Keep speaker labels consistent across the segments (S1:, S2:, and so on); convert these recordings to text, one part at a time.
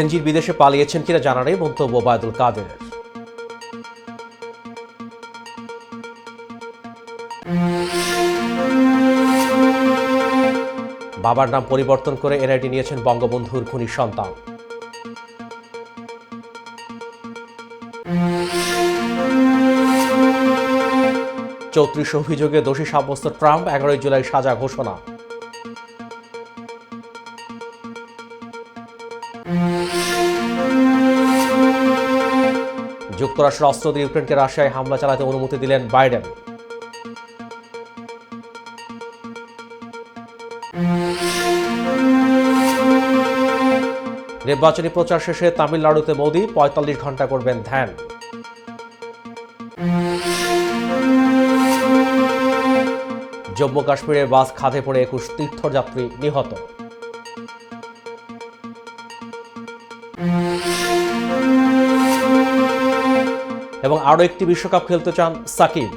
S1: বেনজির বিদেশে পালিয়েছেন কিনা জানা নেই মন্তব্য বায়দুল কাদের বাবার নাম পরিবর্তন করে এনআইডি নিয়েছেন বঙ্গবন্ধুর খুনি সন্তান চৌত্রিশ অভিযোগে দোষী সাব্যস্ত ট্রাম্প এগারোই জুলাই সাজা ঘোষণা যুক্তরাষ্ট্রের অস্ত্র দিয়ে ইউক্রেনকে রাশিয়ায় হামলা চালাতে অনুমতি দিলেন বাইডেন নির্বাচনী প্রচার শেষে তামিলনাড়ুতে মোদী পঁয়তাল্লিশ ঘন্টা করবেন ধ্যান জম্মু কাশ্মীরের বাস খাদে পড়ে একুশ তীর্থযাত্রী নিহত এবং আরও একটি বিশ্বকাপ খেলতে চান সাকিব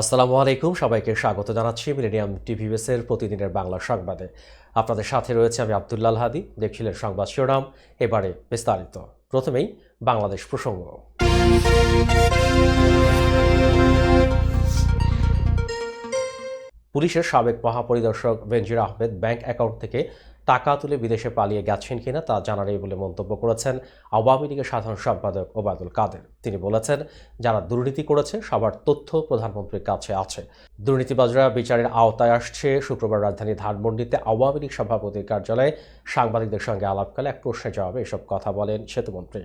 S1: আসসালামু আলাইকুম সবাইকে স্বাগত জানাচ্ছি মিলেনিয়াম বেসের প্রতিদিনের বাংলা সংবাদে আপনাদের সাথে রয়েছে আমি আবদুল্লাল হাদি দেখছিলেন সংবাদ শিরোনাম এবারে বিস্তারিত প্রথমেই বাংলাদেশ প্রসঙ্গ পুলিশের সাবেক মহাপরিদর্শক বেনজির আহমেদ ব্যাংক অ্যাকাউন্ট থেকে টাকা তুলে বিদেশে পালিয়ে গেছেন কিনা তা জানা বলে মন্তব্য করেছেন আওয়ামী লীগের সাধারণ সম্পাদক ওবায়দুল কাদের তিনি বলেছেন যারা দুর্নীতি করেছে সবার তথ্য প্রধানমন্ত্রীর কাছে আছে দুর্নীতিবাজরা বিচারের আওতায় আসছে শুক্রবার রাজধানী ধানমন্ডিতে আওয়ামী লীগ সভাপতির কার্যালয়ে সাংবাদিকদের সঙ্গে আলাপকালে এক প্রশ্নের জবাবে এসব কথা বলেন সেতুমন্ত্রী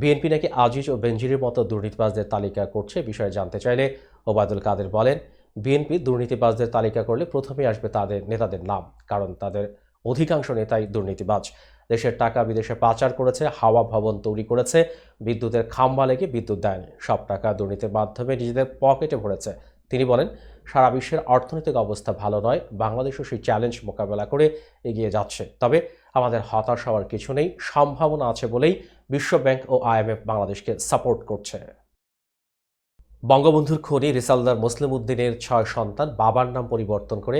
S1: বিএনপি নাকি আজিজ ও বেঞ্জিরের মতো দুর্নীতিবাজদের তালিকা করছে বিষয়ে জানতে চাইলে ওবায়দুল কাদের বলেন বিএনপি দুর্নীতিবাজদের তালিকা করলে প্রথমেই আসবে তাদের নেতাদের নাম কারণ তাদের অধিকাংশ নেতাই দুর্নীতিবাজ দেশের টাকা বিদেশে পাচার করেছে হাওয়া ভবন তৈরি করেছে বিদ্যুতের খাম্বা লেগে বিদ্যুৎ দেয়নি সব টাকা দুর্নীতির মাধ্যমে নিজেদের পকেটে ভরেছে তিনি বলেন সারা বিশ্বের অর্থনৈতিক অবস্থা ভালো নয় বাংলাদেশও সেই চ্যালেঞ্জ মোকাবেলা করে এগিয়ে যাচ্ছে তবে আমাদের হতাশ হওয়ার কিছু নেই সম্ভাবনা আছে বলেই বিশ্বব্যাংক ও আইএমএফ বাংলাদেশকে সাপোর্ট করছে বঙ্গবন্ধুর খনি রিসালদার মুসলিম উদ্দিনের ছয় সন্তান বাবার নাম পরিবর্তন করে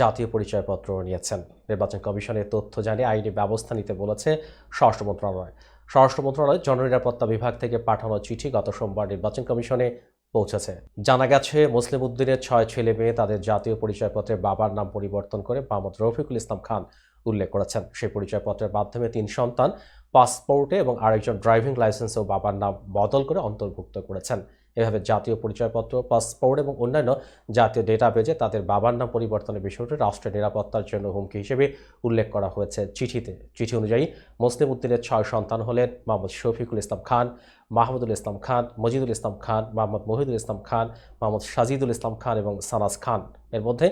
S1: জাতীয় পরিচয়পত্র নিয়েছেন নির্বাচন কমিশনের তথ্য জানিয়ে আইনি ব্যবস্থা নিতে বলেছে স্বরাষ্ট্র মন্ত্রণালয় স্বরাষ্ট্র মন্ত্রণালয় জননিরাপত্তা বিভাগ থেকে পাঠানো চিঠি গত সোমবার নির্বাচন কমিশনে পৌঁছেছে জানা গেছে মুসলিম উদ্দিনের ছয় ছেলে মেয়ে তাদের জাতীয় পরিচয়পত্রে বাবার নাম পরিবর্তন করে মোহাম্মদ রফিকুল ইসলাম খান উল্লেখ করেছেন সেই পরিচয়পত্রের মাধ্যমে তিন সন্তান পাসপোর্টে এবং আরেকজন ড্রাইভিং লাইসেন্সেও বাবার নাম বদল করে অন্তর্ভুক্ত করেছেন এভাবে জাতীয় পরিচয়পত্র পাসপোর্ট এবং অন্যান্য জাতীয় ডেটাবেজে তাদের বাবার নাম পরিবর্তনের বিষয়টি রাষ্ট্রের নিরাপত্তার জন্য হুমকি হিসেবে উল্লেখ করা হয়েছে চিঠিতে চিঠি অনুযায়ী মুসলিম উদ্দিনের ছয় সন্তান হলেন মোহাম্মদ শফিকুল ইসলাম খান মাহমুদুল ইসলাম খান মজিদুল ইসলাম খান মোহাম্মদ মহিদুল ইসলাম খান মোহাম্মদ সাজিদুল ইসলাম খান এবং সানাজ খান এর মধ্যে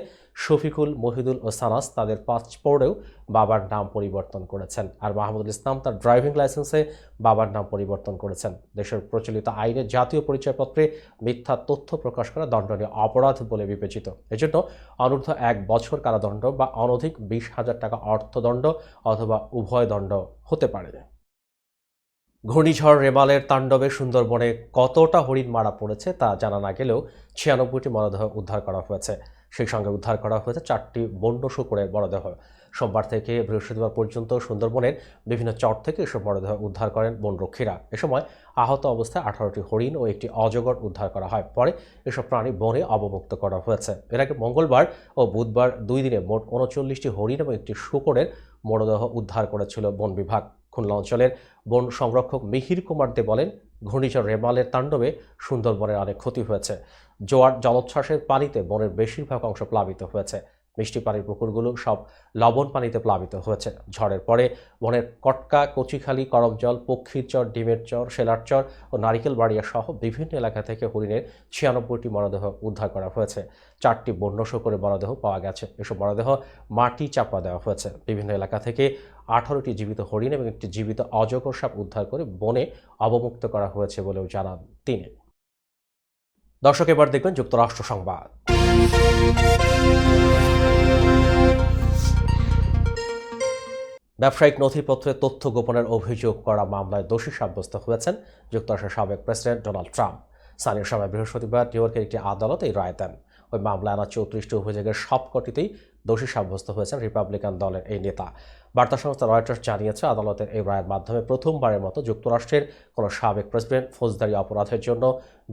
S1: শফিকুল মহিদুল ও সানাস তাদের পাসপোর্টেও বাবার নাম পরিবর্তন করেছেন আর মাহমুদুল ইসলাম তার ড্রাইভিং লাইসেন্সে বাবার নাম পরিবর্তন করেছেন দেশের প্রচলিত আইনে জাতীয় পরিচয়পত্রে মিথ্যা তথ্য প্রকাশ করা দণ্ডনীয় অপরাধ বলে বিবেচিত এজন্য অনূর্ধ্ব এক বছর কারাদণ্ড বা অনধিক বিশ হাজার টাকা অর্থদণ্ড অথবা উভয় দণ্ড হতে পারে ঘূর্ণিঝড় রেমালের তাণ্ডবে সুন্দরবনে কতটা হরিণ মারা পড়েছে তা জানা না গেলেও ছিয়ানব্বইটি মরদেহ উদ্ধার করা হয়েছে সেই সঙ্গে উদ্ধার করা হয়েছে চারটি বন্য শুকুরের মরদেহ সোমবার থেকে বৃহস্পতিবার পর্যন্ত সুন্দরবনের বিভিন্ন চট থেকে এসব মরদেহ উদ্ধার করেন বনরক্ষীরা এ সময় আহত অবস্থায় আঠারোটি হরিণ ও একটি অজগর উদ্ধার করা হয় পরে এসব প্রাণী বনে অবমুক্ত করা হয়েছে এর আগে মঙ্গলবার ও বুধবার দুই দিনে মোট উনচল্লিশটি হরিণ এবং একটি শুকরের মরদেহ উদ্ধার করেছিল বন বিভাগ খুলনা অঞ্চলের বন সংরক্ষক মিহির কুমার দে বলেন ঘূর্ণিঝড় রেমালের তাণ্ডবে সুন্দরবনের অনেক ক্ষতি হয়েছে জোয়ার জলোচ্ছ্বাসের পানিতে বনের বেশিরভাগ অংশ প্লাবিত হয়েছে মিষ্টি পানির পুকুরগুলো সব লবণ পানিতে প্লাবিত হয়েছে ঝড়ের পরে বনের কটকা কচিখালি করমজল পক্ষীর চর ডিমের চর সেলার চর ও নারিকেল বাড়িয়া সহ বিভিন্ন এলাকা থেকে হরিণের ছিয়ানব্বইটি মরদেহ উদ্ধার করা হয়েছে চারটি বন্য শকরে মরদেহ পাওয়া গেছে এসব মরদেহ মাটি চাপা দেওয়া হয়েছে বিভিন্ন এলাকা থেকে আঠারোটি জীবিত হরিণ এবং একটি জীবিত অজগর সাপ উদ্ধার করে বনে অবমুক্ত করা হয়েছে বলেও জানান তিনি দর্শক এবার দেখবেন যুক্তরাষ্ট্র সংবাদ ব্যবসায়িক নথিপত্রে তথ্য গোপনের অভিযোগ করা মামলায় দোষী সাব্যস্ত হয়েছেন যুক্তরাষ্ট্রের সাবেক প্রেসিডেন্ট ডোনাল্ড ট্রাম্প স্থানীয় সময় বৃহস্পতিবার নিউ ইয়র্কের একটি আদালত এই রায় দেন ওই মামলায় আনা চৌত্রিশটি অভিযোগের সবকটিতেই দোষী সাব্যস্ত হয়েছেন রিপাবলিকান দলের এই নেতা বার্তা সংস্থা রয়টার্স জানিয়েছে আদালতের এই রায়ের মাধ্যমে প্রথমবারের মতো যুক্তরাষ্ট্রের কোনো সাবেক প্রেসিডেন্ট ফৌজদারি অপরাধের জন্য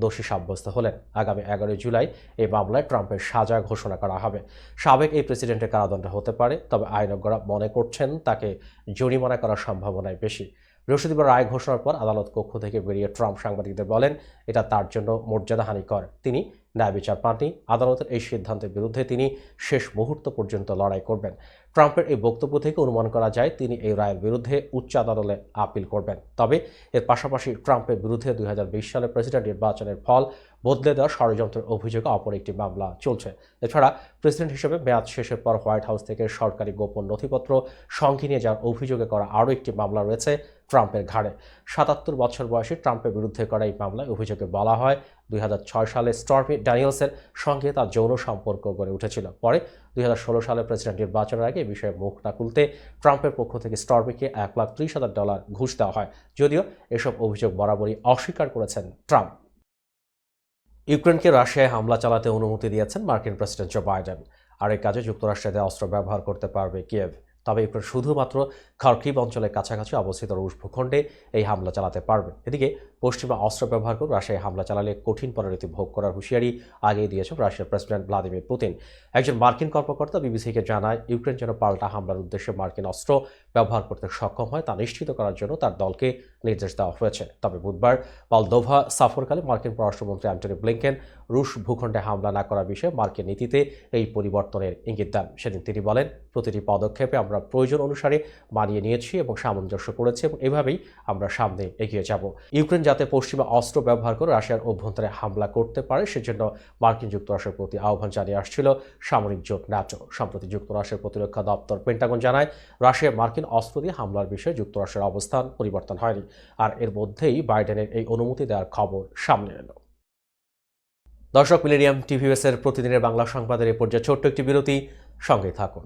S1: দোষী সাব্যস্ত হলেন আগামী এগারোই জুলাই এই মামলায় ট্রাম্পের সাজা ঘোষণা করা হবে সাবেক এই প্রেসিডেন্টের কারাদণ্ড হতে পারে তবে আইনজ্ঞরা মনে করছেন তাকে জরিমানা করার সম্ভাবনাই বেশি বৃহস্পতিবার রায় ঘোষণার পর আদালত কক্ষ থেকে বেরিয়ে ট্রাম্প সাংবাদিকদের বলেন এটা তার জন্য মর্যাদাহানিকর তিনি ন্যায় বিচার পাননি আদালতের এই সিদ্ধান্তের বিরুদ্ধে তিনি শেষ মুহূর্ত পর্যন্ত লড়াই করবেন ট্রাম্পের এই বক্তব্য থেকে অনুমান করা যায় তিনি এই রায়ের বিরুদ্ধে উচ্চ আদালতে আপিল করবেন তবে এর পাশাপাশি ট্রাম্পের বিরুদ্ধে দুই সালে প্রেসিডেন্ট নির্বাচনের ফল বদলে দেওয়া ষড়যন্ত্রের অভিযোগে অপর একটি মামলা চলছে এছাড়া প্রেসিডেন্ট হিসেবে মেয়াদ শেষের পর হোয়াইট হাউস থেকে সরকারি গোপন নথিপত্র সঙ্গে নিয়ে যাওয়ার অভিযোগে করা আরও একটি মামলা রয়েছে ট্রাম্পের ঘাড়ে সাতাত্তর বছর বয়সে ট্রাম্পের বিরুদ্ধে করা এই মামলায় অভিযোগে বলা হয় দুই সালে স্টর্মি ড্যানিয়েলসের সঙ্গে তার যৌন সম্পর্ক গড়ে উঠেছিল পরে দুই সালে প্রেসিডেন্ট নির্বাচনের আগে বিষয়ে মুখ না খুলতে ট্রাম্পের পক্ষ থেকে স্টর্মিকে এক লাখ ত্রিশ হাজার ডলার ঘুষ দেওয়া হয় যদিও এসব অভিযোগ বরাবরই অস্বীকার করেছেন ট্রাম্প ইউক্রেনকে রাশিয়ায় হামলা চালাতে অনুমতি দিয়েছেন মার্কিন প্রেসিডেন্ট জো বাইডেন আর এই কাজে যুক্তরাষ্ট্রে দেওয়া অস্ত্র ব্যবহার করতে পারবে কিয়েভ তবে ইউক্রেন শুধুমাত্র খারকিব অঞ্চলের কাছাকাছি অবস্থিত রুশ ভূখণ্ডে এই হামলা চালাতে পারবে এদিকে পশ্চিমা অস্ত্র ব্যবহার করে রাশিয়ায় হামলা চালালে কঠিন পরিণতি ভোগ করার হুঁশিয়ারি আগেই দিয়েছে রাশিয়ার প্রেসিডেন্ট ভ্লাদিমির পুতিন একজন মার্কিন কর্মকর্তা বিবিসিকে জানায় ইউক্রেন যেন পাল্টা হামলার উদ্দেশ্যে মার্কিন অস্ত্র ব্যবহার করতে সক্ষম হয় তা নিশ্চিত করার জন্য তার দলকে নির্দেশ দেওয়া হয়েছে তবে বুধবার পালদোভা সফরকালে মার্কিন পররাষ্ট্রমন্ত্রী অ্যান্টনি ব্লিংকেন রুশ ভূখণ্ডে হামলা না করার বিষয়ে মার্কিন নীতিতে এই পরিবর্তনের ইঙ্গিত দেন সেদিন তিনি বলেন প্রতিটি পদক্ষেপে আমরা প্রয়োজন অনুসারে মানিয়ে নিয়েছি এবং সামঞ্জস্য করেছি এবং এভাবেই আমরা সামনে এগিয়ে যাব ইউক্রেন যাতে পশ্চিমা অস্ত্র ব্যবহার করে রাশিয়ার অভ্যন্তরে হামলা করতে পারে সেজন্য মার্কিন যুক্তরাষ্ট্রের প্রতি আহ্বান জানিয়ে আসছিল সামরিক জোট ন্যাটো সম্প্রতি যুক্তরাষ্ট্রের প্রতিরক্ষা দপ্তর পেন্টাগন জানায় রাশিয়া মার্কিন অস্ত্র দিয়ে হামলার বিষয়ে যুক্তরাষ্ট্রের অবস্থান পরিবর্তন হয়নি আর এর মধ্যেই বাইডেনের এই অনুমতি দেওয়ার খবর সামনে এলো দর্শক মিলেনিয়াম টিভিএস এর প্রতিদিনের বাংলা সংবাদের এ পর্যায়ে ছোট্ট একটি বিরতি সঙ্গে থাকুন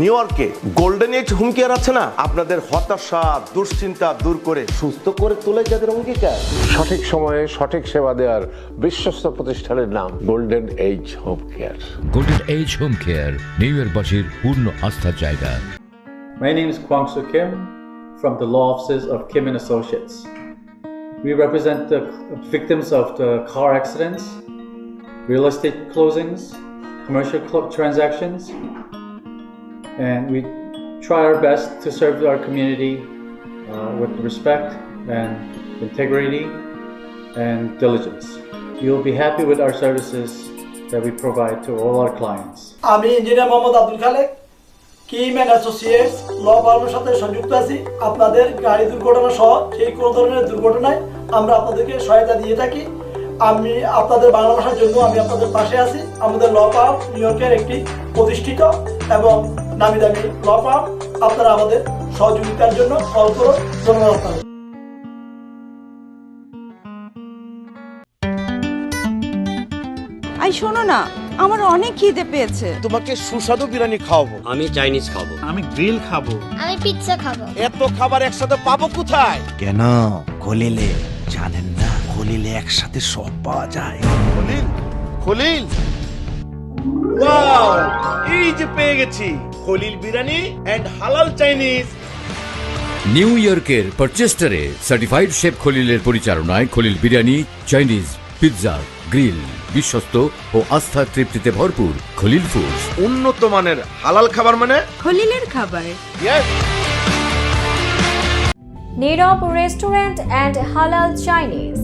S2: নিউ ইয়র্কে গোল্ডেন এজ হুমকি আছে না আপনাদের হতাশা দুশ্চিন্তা দূর করে সুস্থ করে তোলে যাদের অঙ্গীকার
S3: সঠিক সময়ে সঠিক সেবা দেওয়ার বিশ্বস্ত প্রতিষ্ঠানের নাম golden age home care
S4: golden age home care New ইয়র্কবাসীর পূর্ণ আস্থার জায়গা
S5: my name is Kwang Soo Kim from the law offices of Kim and associates we represent the victims of the car accidents real estate closings commercial transactions and we try our best to serve our community uh, with respect and integrity and diligence. You'll be happy with our services that we provide to all our clients.
S6: আমি engineer Mohammad Abdul Khalek Kim and associates law ফার্মের সাথে সংযুক্ত আছি আপনাদের গাড়ি দুর্ঘটনা সহ সেই কোনো ধরনের দুর্ঘটনায় আমরা আপনাদেরকে সহায়তা দিয়ে থাকি আমি আপনাদের বাংলা ভাষার জন্য আমি আপনাদের পাশে আছি আমাদের ল পার্ক নিউ ইয়র্কের একটি প্রতিষ্ঠিত এবং নামি দামি ল পার্ক আপনারা আমাদের সহযোগিতার জন্য সরকার ধন্যবাদ আপনাদের
S7: আই শোনো না আমার অনেক খিদে পেয়েছে
S8: তোমাকে সুস্বাদু বিরিয়ানি খাওয়াবো
S9: আমি চাইনিজ খাবো
S10: আমি গ্রিল খাবো
S11: আমি পিৎজা খাবো
S12: এত খাবার একসাথে পাবো কোথায়
S13: কেন খলিলে জানেন না পেলে একসাথে সব পাওয়া যায়
S14: খলিল খলিল
S15: ওয়াও এই যে পেয়ে গেছি খলিল বিরিয়ানি এন্ড হালাল চাইনিজ
S4: নিউ ইয়র্কের পারচেস্টারে সার্টিফাইড শেফ খলিলের পরিচালনায় Khalil biryani Chinese pizza grill বিশ্বস্ত ও আস্থা তৃপ্তিতে ভরপুর খলিল ফুডস
S16: উন্নত মানের হালাল খাবার মানে
S17: খলিলের খাবার
S16: ইয়েস
S18: নীরব রেস্টুরেন্ট এন্ড হালাল চাইনিজ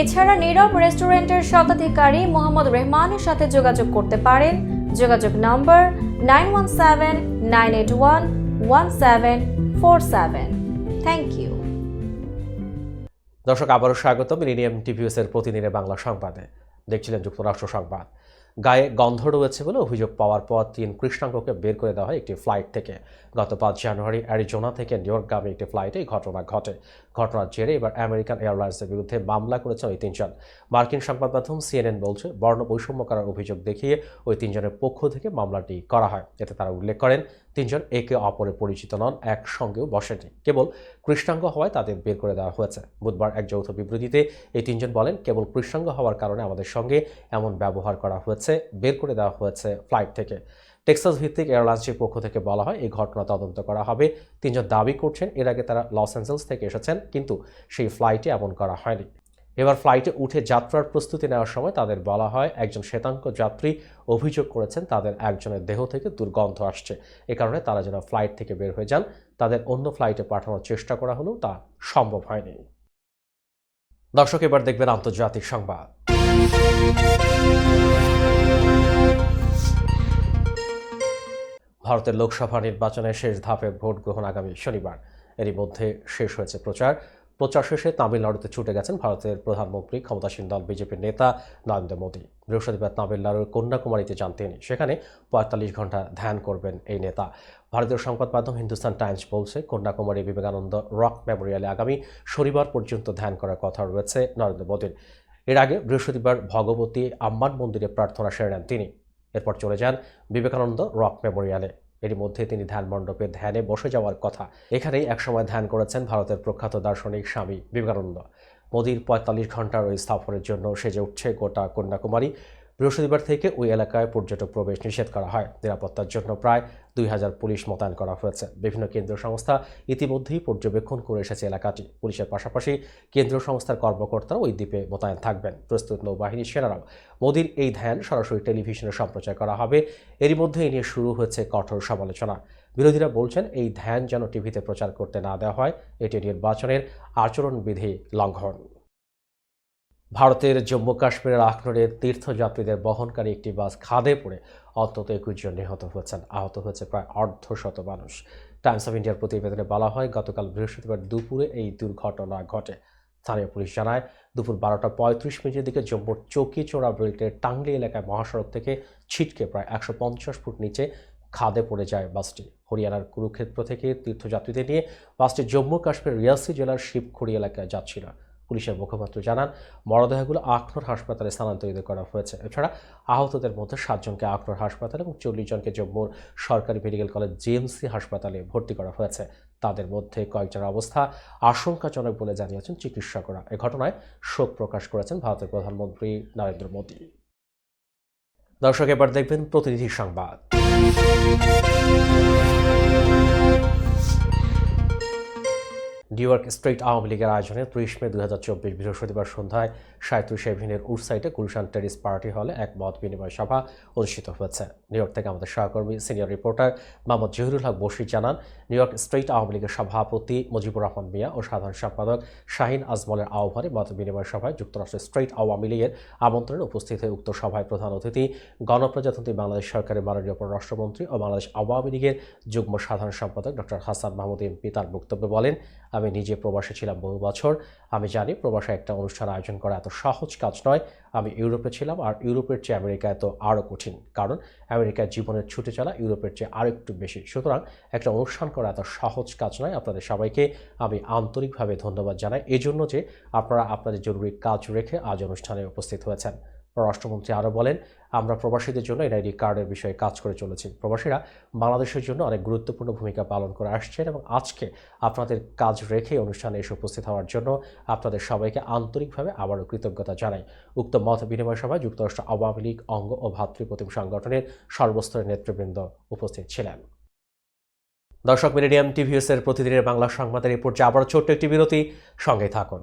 S18: এছাড়া নীরব রেস্টুরেন্টের স্বত্বাধিকারী মোহাম্মদ রেহমানের সাথে যোগাযোগ করতে পারেন যোগাযোগ number nine one seven nine eight one one seven four seven thank you
S1: দর্শক আবারও স্বাগত মিলিনিয়াম টিভিএসের প্রতিদিনের বাংলা সংবাদে দেখছিলেন যুক্তরাষ্ট্র সংবাদ গায়ে গন্ধ রয়েছে বলে অভিযোগ পাওয়ার পর তিন কৃষ্ণাঙ্গকে বের করে দেওয়া হয় একটি ফ্লাইট থেকে গত পাঁচ জানুয়ারি অ্যারিজোনা থেকে নিউইয়র্কগামী একটি ফ্লাইটে এই ঘটনা ঘটে ঘটনার জেরে এবার আমেরিকান এয়ারলাইন্সের বিরুদ্ধে মামলা করেছে ওই তিনজন মার্কিন সংবাদ মাধ্যম সিএনএন বলছে বর্ণ বৈষম্য করার অভিযোগ দেখিয়ে ওই তিনজনের পক্ষ থেকে মামলাটি করা হয় এতে তারা উল্লেখ করেন তিনজন একে অপরের পরিচিত নন একসঙ্গেও বসেনি কেবল কৃষ্ণাঙ্গ হওয়ায় তাদের বের করে দেওয়া হয়েছে বুধবার এক যৌথ বিবৃতিতে এই তিনজন বলেন কেবল কৃষ্ণাঙ্গ হওয়ার কারণে আমাদের সঙ্গে এমন ব্যবহার করা হয়েছে বের করে দেওয়া হয়েছে ফ্লাইট থেকে টেক্সাস ভিত্তিক এয়ারলাইন্সের পক্ষ থেকে বলা হয় এই ঘটনা তদন্ত করা হবে তিনজন দাবি করছেন এর আগে তারা লস অ্যাঞ্জেলস থেকে এসেছেন কিন্তু সেই ফ্লাইটে এমন করা হয়নি এবার ফ্লাইটে উঠে যাত্রার প্রস্তুতি নেওয়ার সময় তাদের বলা হয় একজন শ্বেতাঙ্ক যাত্রী অভিযোগ করেছেন তাদের একজনের দেহ থেকে দুর্গন্ধ আসছে এ কারণে তারা যেন ফ্লাইট থেকে বের হয়ে যান তাদের অন্য ফ্লাইটে পাঠানোর চেষ্টা করা হলেও তা সম্ভব হয়নি দর্শক এবার দেখবেন আন্তর্জাতিক সংবাদ ভারতের লোকসভা নির্বাচনের শেষ ধাপে ভোট গ্রহণ আগামী শনিবার এরই মধ্যে শেষ হয়েছে প্রচার প্রচার শেষে তামিলনাড়ুতে ছুটে গেছেন ভারতের প্রধানমন্ত্রী ক্ষমতাসীন দল বিজেপির নেতা নরেন্দ্র মোদী বৃহস্পতিবার তামিলনাড়ুর কন্যাকুমারীতে যান তিনি সেখানে পঁয়তাল্লিশ ঘন্টা ধ্যান করবেন এই নেতা ভারতীয় সংবাদ মাধ্যম হিন্দুস্তান টাইমস বলছে কন্যাকুমারী বিবেকানন্দ রক মেমোরিয়ালে আগামী শনিবার পর্যন্ত ধ্যান করার কথা রয়েছে নরেন্দ্র মোদীর এর আগে বৃহস্পতিবার ভগবতী আম্মান মন্দিরে প্রার্থনা সেরে নেন তিনি এরপর চলে যান বিবেকানন্দ রক মেমোরিয়ালে এর মধ্যে তিনি ধ্যান মণ্ডপে ধ্যানে বসে যাওয়ার কথা এখানেই একসময় ধ্যান করেছেন ভারতের প্রখ্যাত দার্শনিক স্বামী বিবেকানন্দ মোদীর পঁয়তাল্লিশ ঘন্টার ওই স্থাপনের জন্য সেজে উঠছে গোটা কন্যাকুমারী বৃহস্পতিবার থেকে ওই এলাকায় পর্যটক প্রবেশ নিষেধ করা হয় নিরাপত্তার জন্য প্রায় দুই হাজার পুলিশ মোতায়েন করা হয়েছে বিভিন্ন কেন্দ্রীয় সংস্থা ইতিমধ্যেই পর্যবেক্ষণ করে এসেছে এলাকাটি পুলিশের পাশাপাশি কেন্দ্রীয় সংস্থার কর্মকর্তারা ওই দ্বীপে মোতায়েন থাকবেন প্রস্তুত নৌবাহিনীর সেনারাও মোদির এই ধ্যান সরাসরি টেলিভিশনে সম্প্রচার করা হবে এরই মধ্যে এ নিয়ে শুরু হয়েছে কঠোর সমালোচনা বিরোধীরা বলছেন এই ধ্যান যেন টিভিতে প্রচার করতে না দেওয়া হয় এটি নির্বাচনের আচরণবিধি লঙ্ঘন ভারতের জম্মু কাশ্মীরের আখনোড়ে তীর্থযাত্রীদের বহনকারী একটি বাস খাদে পড়ে অন্তত একুশ জন নিহত হয়েছেন আহত হয়েছে প্রায় অর্ধ শত মানুষ টাইমস অফ ইন্ডিয়ার প্রতিবেদনে বলা হয় গতকাল বৃহস্পতিবার দুপুরে এই দুর্ঘটনা ঘটে স্থানীয় পুলিশ জানায় দুপুর বারোটা পঁয়ত্রিশ মিনিটের দিকে জম্মুর চৌকি চোরা বেল্টের টাংলি এলাকায় মহাসড়ক থেকে ছিটকে প্রায় একশো পঞ্চাশ ফুট নিচে খাদে পড়ে যায় বাসটি হরিয়ানার কুরুক্ষেত্র থেকে তীর্থযাত্রীদের নিয়ে বাসটি জম্মু কাশ্মীর রিয়াসি জেলার শিবখুড়ি এলাকায় যাচ্ছিল পুলিশের মুখপাত্র জানান মরদেহগুলো আখনোর হাসপাতালে স্থানান্তরিত করা হয়েছে এছাড়া আহতদের মধ্যে সাতজনকে আখনোর হাসপাতাল এবং চল্লিশ জনকে জম্মুর সরকারি মেডিকেল কলেজ জেএমসি হাসপাতালে ভর্তি করা হয়েছে তাদের মধ্যে কয়েকজন অবস্থা আশঙ্কাজনক বলে জানিয়েছেন চিকিৎসকরা এ ঘটনায় শোক প্রকাশ করেছেন ভারতের প্রধানমন্ত্রী নরেন্দ্র মোদী দর্শক এবার দেখবেন প্রতিনিধি সংবাদ নিউ ইয়র্ক স্ট্রিট আওয়ামী লীগের আয়োজনে ত্রিশ মে দু হাজার চব্বিশ বৃহস্পতিবার সন্ধ্যায় সাঁত্রিশ এভিনের উডসাইটে গুলশান টেরিস পার্টি হলে এক মত বিনিময় সভা অনুষ্ঠিত হয়েছে নিউ থেকে আমাদের সহকর্মী সিনিয়র রিপোর্টার মোহাম্মদ জহিরুল হক বসি জানান নিউ ইয়র্ক স্টেট আওয়ামী লীগের সভাপতি মুজিবুর রহমান মিয়া ও সাধারণ সম্পাদক শাহিন আজমলের আহ্বানে মত বিনিময় সভায় যুক্তরাষ্ট্রের স্টেট আওয়ামী লীগের আমন্ত্রণে উপস্থিত হয়ে উক্ত সভায় প্রধান অতিথি গণপ্রজাতন্ত্রী বাংলাদেশ সরকারের মাননীয় পররাষ্ট্রমন্ত্রী ও বাংলাদেশ আওয়ামী লীগের যুগ্ম সাধারণ সম্পাদক ডক্টর হাসান মাহমুদ এমপি তার বক্তব্যে বলেন আমি নিজে প্রবাসে ছিলাম বহু বছর আমি জানি প্রবাসে একটা অনুষ্ঠান আয়োজন করা এত সহজ কাজ নয় আমি ইউরোপে ছিলাম আর ইউরোপের চেয়ে আমেরিকায় তো আরও কঠিন কারণ আমেরিকায় জীবনের ছুটে চলা ইউরোপের চেয়ে আরও একটু বেশি সুতরাং একটা অনুষ্ঠান করা এত সহজ কাজ নয় আপনাদের সবাইকে আমি আন্তরিকভাবে ধন্যবাদ জানাই এজন্য যে আপনারা আপনাদের জরুরি কাজ রেখে আজ অনুষ্ঠানে উপস্থিত হয়েছেন রাষ্ট্রমন্ত্রী আরও বলেন আমরা প্রবাসীদের জন্য আইডি কার্ডের বিষয়ে কাজ করে চলেছি প্রবাসীরা বাংলাদেশের জন্য অনেক গুরুত্বপূর্ণ ভূমিকা পালন করে আসছেন এবং আজকে আপনাদের কাজ রেখে অনুষ্ঠানে এসে উপস্থিত হওয়ার জন্য আপনাদের সবাইকে আন্তরিকভাবে আবারও কৃতজ্ঞতা জানাই উক্ত মত বিনিময় সভায় যুক্তরাষ্ট্র আওয়ামী লীগ অঙ্গ ও ভাতৃপ্রতিম সংগঠনের সর্বস্তরের নেতৃবৃন্দ উপস্থিত ছিলেন দর্শক মিলিডিয়াম টিভিএস এর প্রতিদিনের বাংলা সংবাদের এই পর্যায়ে আবারও ছোট্ট একটি বিরতি সঙ্গে থাকুন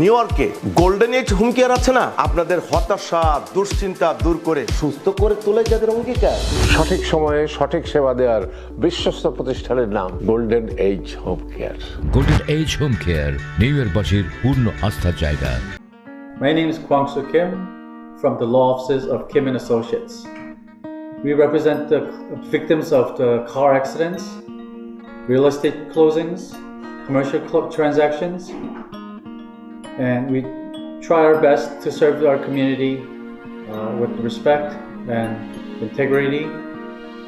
S2: নিউ ইয়র্কে গোল্ডেন এজ হুমকি আর আছে না আপনাদের হতাশা দুশ্চিন্তা দূর করে সুস্থ করে তোলে যাদের অঙ্গীকার
S3: সঠিক সময়ে সঠিক সেবা দেওয়ার বিশ্বস্ত প্রতিষ্ঠানের নাম golden age home care
S4: golden age home care New York বাসীর পূর্ণ আস্থার জায়গা
S5: my name is Kwang Soo Kim from the law offices of Kim and associates we represent the victims of the car accidents real estate closings commercial transactions and we try our best to serve our community uh, with respect and integrity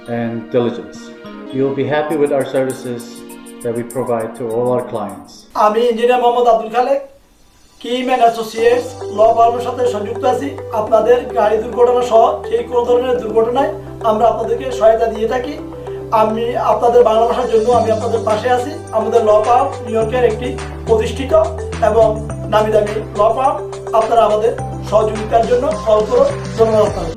S5: and diligence. You'll be happy with our services that we provide to all our clients.
S6: I'm engineer Abdul Khalek, আমি engineer Mohammad Abdul Khalek Kim and associates law ফার্মের সাথে সংযুক্ত আছি আপনাদের গাড়ি দুর্ঘটনা সহ সেই কোনো ধরনের দুর্ঘটনায় আমরা আপনাদেরকে সহায়তা দিয়ে থাকি আমি আপনাদের বাংলা ভাষার জন্য আমি আপনাদের পাশে আছি আমাদের ল পাব নিউ ইয়র্কের একটি প্রতিষ্ঠিত এবং নামি দামি ল পাব আপনারা আমাদের সহযোগিতার জন্য কল ধন্যবাদ আপনাদের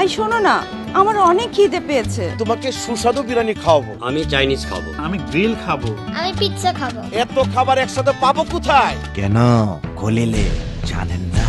S19: আই শোনো না আমার অনেক খিদে পেয়েছে
S8: তোমাকে সুস্বাদু বিরিয়ানি খাওয়াবো
S9: আমি চাইনিজ খাবো
S10: আমি গ্রিল খাবো
S11: আমি পিৎজা খাবো
S12: এত খাবার একসাথে পাবো কোথায়
S13: কেন খলিলে জানেন না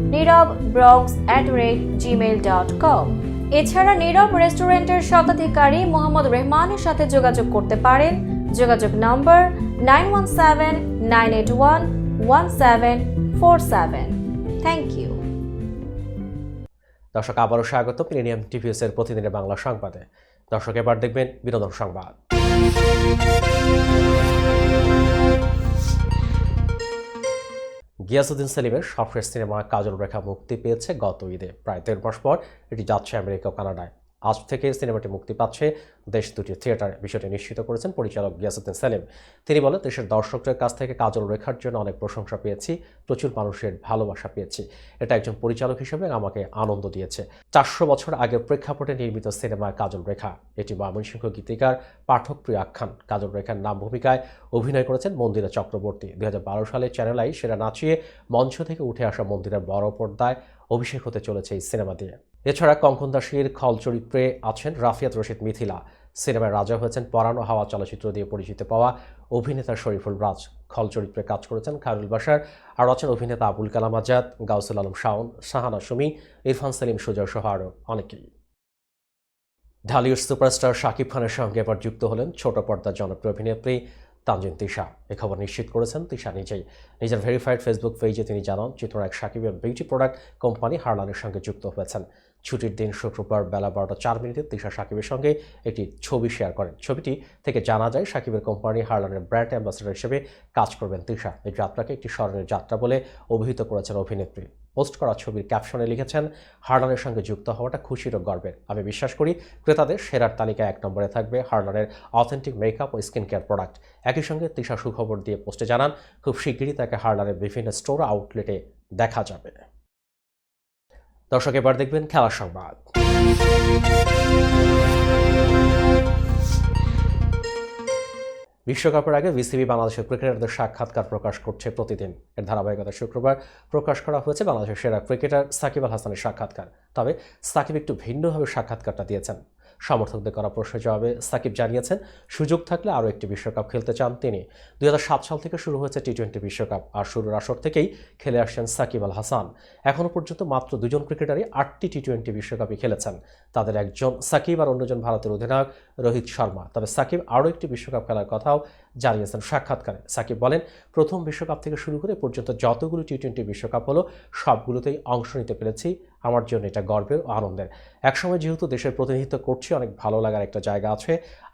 S18: নীরব Bronx at rate Gmail dot com এছাড়া নীরব রেস্টুরেন্টের শতাধিকারী মোহাম্মদ রেহমানের সাথে যোগাযোগ করতে পারেন যোগাযোগ number nine one seven nine eight one one seven four seven thank you
S1: দর্শক আবারও স্বাগত প্রিমিয়াম টিভিএস এর প্রতিদিনের বাংলা সংবাদে দর্শক এবার দেখবেন বিনোদন সংবাদ গিয়াসুদ্দিন সেলিমের সবশেষ সিনেমা কাজল রেখা মুক্তি পেয়েছে গত ঈদে প্রায় দেড় মাস পর এটি যাচ্ছে আমেরিকা ও কানাডায় আজ থেকে সিনেমাটি মুক্তি পাচ্ছে দেশ দুটি থিয়েটার বিষয়টি নিশ্চিত করেছেন পরিচালক গিয়াসুদ্দিন সেলিম তিনি বলেন দেশের দর্শকদের কাছ থেকে কাজল রেখার জন্য অনেক প্রশংসা পেয়েছি প্রচুর মানুষের ভালোবাসা পেয়েছি এটা একজন পরিচালক হিসেবে আমাকে আনন্দ দিয়েছে চারশো বছর আগে প্রেক্ষাপটে নির্মিত সিনেমায় কাজল রেখা এটি ময়মনসিংহ গীতিকার পাঠকপ্রিয় আখ্যান কাজল রেখার নাম ভূমিকায় অভিনয় করেছেন মন্দিরা চক্রবর্তী দুই সালে চ্যানেলাই সেরা নাচিয়ে মঞ্চ থেকে উঠে আসা মন্দিরের বড় পর্দায় অভিষেক হতে চলেছে এই সিনেমা দিয়ে এছাড়া কঙ্কন দাসীর খল চরিত্রে আছেন রাফিয়াত রশিদ মিথিলা সিনেমায় রাজা হয়েছেন পরানো হাওয়া চলচ্চিত্র দিয়ে পরিচিত পাওয়া অভিনেতা শরীফুল রাজ খল চরিত্রে কাজ করেছেন খায়রুল বাসার আর আছেন অভিনেতা আবুল কালাম আজাদ গাউসুল আলম শাওন শাহানা সুমি ইরফান সেলিম সুজয় সহ আরও অনেকেই ঢালিউড সুপারস্টার শাকিব খানের সঙ্গে এবার যুক্ত হলেন ছোট পর্দার জনপ্রিয় অভিনেত্রী তানজিন তিশা এ খবর নিশ্চিত করেছেন তিশা নিজেই নিজের ভেরিফাইড ফেসবুক পেজে তিনি জানান চিত্র সাকিব সাকিবের বিউটি প্রোডাক্ট কোম্পানি হারলানের সঙ্গে যুক্ত হয়েছেন ছুটির দিন শুক্রবার বেলা বারোটা চার মিনিটে তিশা সাকিবের সঙ্গে একটি ছবি শেয়ার করেন ছবিটি থেকে জানা যায় সাকিবের কোম্পানি হারলানের ব্র্যান্ড অ্যাম্বাসেডর হিসেবে কাজ করবেন তিশা এই যাত্রাকে একটি স্মরণের যাত্রা বলে অভিহিত করেছেন অভিনেত্রী পোস্ট করা ছবির ক্যাপশনে লিখেছেন হার্ডানের সঙ্গে যুক্ত হওয়াটা খুশির গর্বের আমি বিশ্বাস করি ক্রেতাদের সেরার তালিকা এক নম্বরে থাকবে হার্ডানের অথেন্টিক মেকআপ ও স্কিন কেয়ার প্রোডাক্ট একই সঙ্গে তৃষা সুখবর দিয়ে পোস্টে জানান খুব শিগগিরই তাকে হার্ডানের বিভিন্ন স্টোর আউটলেটে দেখা যাবে দর্শক এবার দেখবেন খেলা সংবাদ বিশ্বকাপের আগে বিসিবি বাংলাদেশের ক্রিকেটারদের সাক্ষাৎকার প্রকাশ করছে প্রতিদিন এর ধারাবাহিকতা শুক্রবার প্রকাশ করা হয়েছে বাংলাদেশের সেরা ক্রিকেটার সাকিব আল হাসানের সাক্ষাৎকার তবে সাকিব একটু ভিন্নভাবে সাক্ষাৎকারটা দিয়েছেন সমর্থকদের করা প্রশ্নের জবাবে সাকিব জানিয়েছেন সুযোগ থাকলে আরও একটি বিশ্বকাপ খেলতে চান তিনি দুই সাল থেকে শুরু হয়েছে টি টোয়েন্টি বিশ্বকাপ আর শুরুর আসর থেকেই খেলে আসছেন সাকিব আল হাসান এখনও পর্যন্ত মাত্র দুজন ক্রিকেটারই আটটি টি টোয়েন্টি বিশ্বকাপই খেলেছেন তাদের একজন সাকিব আর অন্যজন ভারতের অধিনায়ক রোহিত শর্মা তবে সাকিব আরও একটি বিশ্বকাপ খেলার কথাও জানিয়েছেন সাক্ষাৎকারে সাকিব বলেন প্রথম বিশ্বকাপ থেকে শুরু করে পর্যন্ত যতগুলো টি টোয়েন্টি বিশ্বকাপ হলো সবগুলোতেই অংশ নিতে পেরেছি আমার জন্য এটা গর্বের আনন্দের একসময় যেহেতু দেশের প্রতিনিধিত্ব করছি অনেক ভালো লাগার একটা জায়গা আছে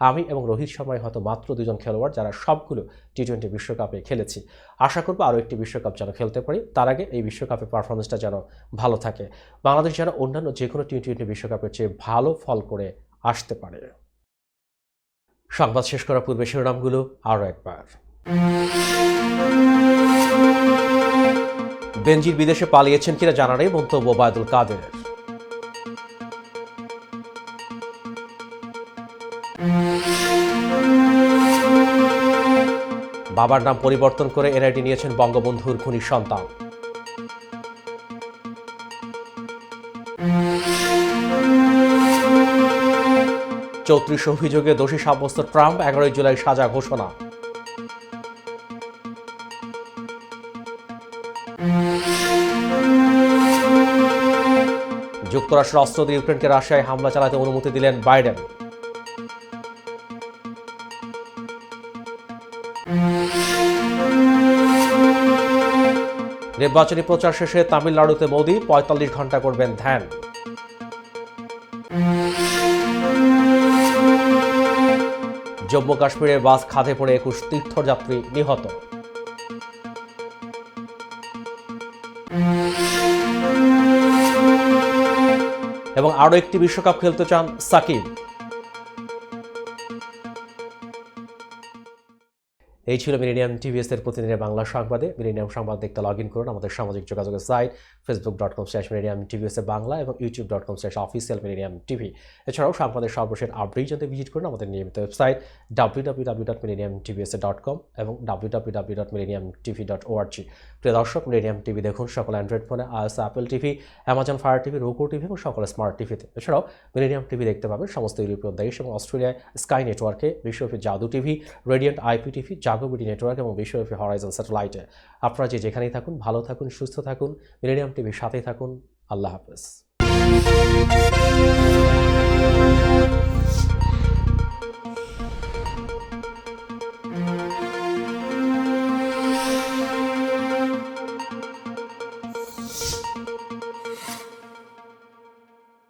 S1: আমি এবং রোহিত শর্মাই হয়তো মাত্র দুজন খেলোয়াড় যারা সবগুলো টি টোয়েন্টি বিশ্বকাপে খেলেছি আশা করবো আরও একটি বিশ্বকাপ যেন খেলতে পারি তার আগে এই বিশ্বকাপে পারফরমেন্সটা যেন ভালো থাকে বাংলাদেশ যেন অন্যান্য যে কোনো টি টোয়েন্টি বিশ্বকাপের চেয়ে ভালো ফল করে আসতে পারে সংবাদ শেষ করার পূর্বে শিরোনামগুলো আরও একবার বেনজির বিদেশে পালিয়েছেন কিনা জানা নেই মন্তব্য বায়দুল কাদের বাবার নাম পরিবর্তন করে এনআইডি নিয়েছেন বঙ্গবন্ধুর খুনি সন্তান চৌত্রিশ অভিযোগে দোষী সাব্যস্ত ট্রাম্প এগারোই জুলাই সাজা ঘোষণা যুক্তরাষ্ট্রের অস্ত্র দিয়ে ইউক্রেনকে রাশিয়ায় হামলা চালাতে অনুমতি দিলেন বাইডেন নির্বাচনী প্রচার শেষে তামিলনাড়ুতে মোদি পঁয়তাল্লিশ ঘন্টা করবেন ধ্যান জম্মু কাশ্মীরে বাস খাদে পড়ে একুশ তীর্থযাত্রী নিহত এবং আরও একটি বিশ্বকাপ খেলতে চান সাকিব এই ছিল মিলেনিয়াম টিভিএসের প্রতিদিনের বাংলা সংবাদে মিলেনিয়াম সংবাদ দেখতে লগ ইন করুন আমাদের সামাজিক যোগাযোগের site Facebook dot com slash millennium টিভিএসের বাংলা এবং YouTube dot com slash official millennium TV এছাড়াও সংবাদের সর্বশেষ আপডেট জানতে ভিজিট করুন আমাদের নিয়মিত website W W W dot millennium টিভিএসএ ডট কম এবং W W W dot millennium TV dot org প্রিয় দর্শক মিলেনিয়াম টিভি দেখুন সকল অ্যান্ড্রয়েড ফোনে iOS Apple TV Amazon Fire TV Roku TV এবং সকল স্মার্ট টিভিতে এছাড়াও মিলেনিয়াম টিভি দেখতে পাবেন সমস্ত ইউরোপীয় দেশ এবং অস্ট্রেলিয়ায় স্কাই নেটওয়ার্কে বিশ্বব্যাপী Jadu TV Radiant IP TV সাগরগুটি নেটওয়ার্ক এবং বিশ্বব্যাপী হরাইজন স্যাটেলাইটে আপনারা যে যেখানেই থাকুন ভালো থাকুন সুস্থ থাকুন মিলেনিয়াম টিভির সাথেই থাকুন আল্লাহ হাফেজ